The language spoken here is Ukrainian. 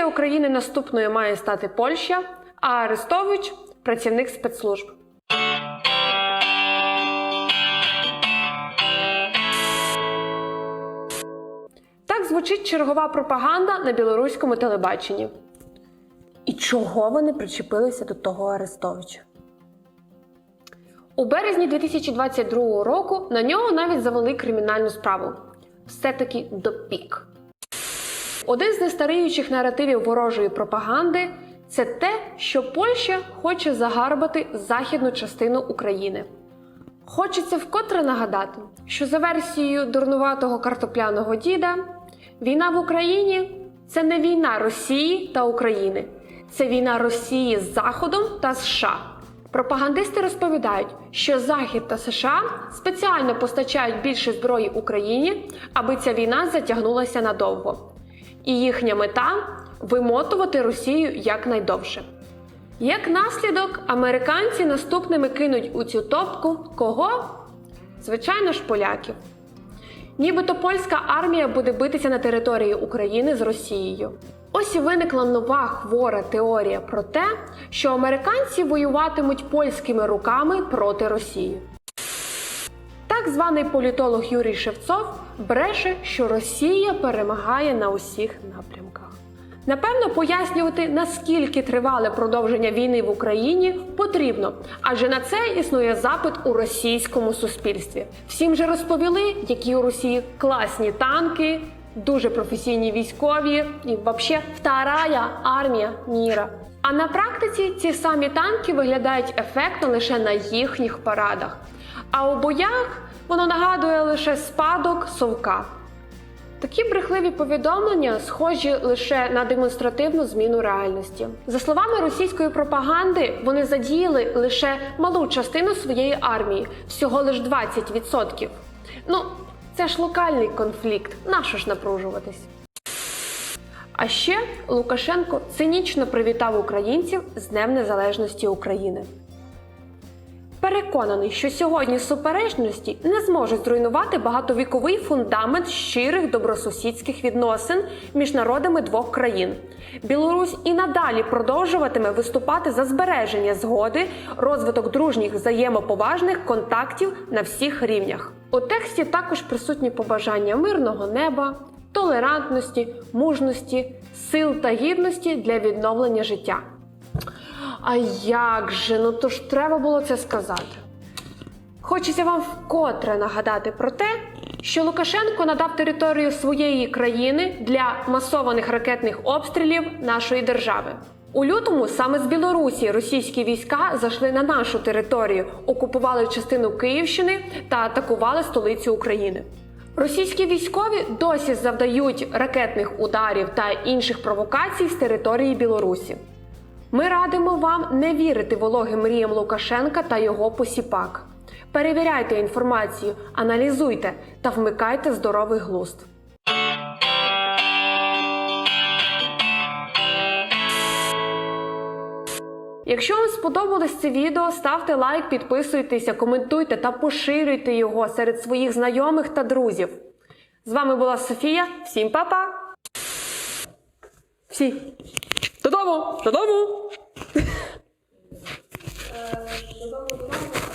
Після України наступною має стати Польща, а Арестович працівник спецслужб. Так звучить чергова пропаганда на білоруському телебаченні. І чого вони причепилися до того Арестовича? У березні 2022 року на нього навіть завели кримінальну справу. Все-таки допік. Один з нестаріючих наративів ворожої пропаганди це те, що Польща хоче загарбати західну частину України. Хочеться вкотре нагадати, що за версією дурнуватого картопляного діда, війна в Україні це не війна Росії та України, це війна Росії з Заходом та США. Пропагандисти розповідають, що Захід та США спеціально постачають більше зброї Україні, аби ця війна затягнулася надовго. І їхня мета вимотувати Росію якнайдовше. Як наслідок, американці наступними кинуть у цю топку кого? Звичайно ж, поляків. Нібито польська армія буде битися на території України з Росією. Ось і виникла нова хвора теорія про те, що американці воюватимуть польськими руками проти Росії. Так званий політолог Юрій Шевцов бреше, що Росія перемагає на усіх напрямках. Напевно, пояснювати, наскільки тривале продовження війни в Україні потрібно, адже на це існує запит у російському суспільстві. Всім же розповіли, які у Росії класні танки, дуже професійні військові і взагалі вторая армія міра. А на практиці ці самі танки виглядають ефектно лише на їхніх парадах. А у боях воно нагадує лише спадок совка. Такі брехливі повідомлення схожі лише на демонстративну зміну реальності. За словами російської пропаганди, вони задіяли лише малу частину своєї армії, всього лише 20%. Ну, це ж локальний конфлікт, нащо ж напружуватись? А ще Лукашенко цинічно привітав українців з Днем Незалежності України. Переконаний, що сьогодні суперечності не зможуть зруйнувати багатовіковий фундамент щирих добросусідських відносин між народами двох країн. Білорусь і надалі продовжуватиме виступати за збереження згоди, розвиток дружніх взаємоповажних контактів на всіх рівнях. У тексті також присутні побажання мирного неба, толерантності, мужності, сил та гідності для відновлення життя. А як же? Ну то ж треба було це сказати. Хочеться вам вкотре нагадати про те, що Лукашенко надав територію своєї країни для масованих ракетних обстрілів нашої держави. У лютому саме з Білорусі російські війська зайшли на нашу територію, окупували частину Київщини та атакували столицю України. Російські військові досі завдають ракетних ударів та інших провокацій з території Білорусі. Ми радимо вам не вірити вологим мріям Лукашенка та його посіпак. Перевіряйте інформацію, аналізуйте та вмикайте здоровий глузд. Якщо вам сподобалось це відео, ставте лайк, підписуйтеся, коментуйте та поширюйте його серед своїх знайомих та друзів. З вами була Софія. Всім па-па! Всі додому! Додому!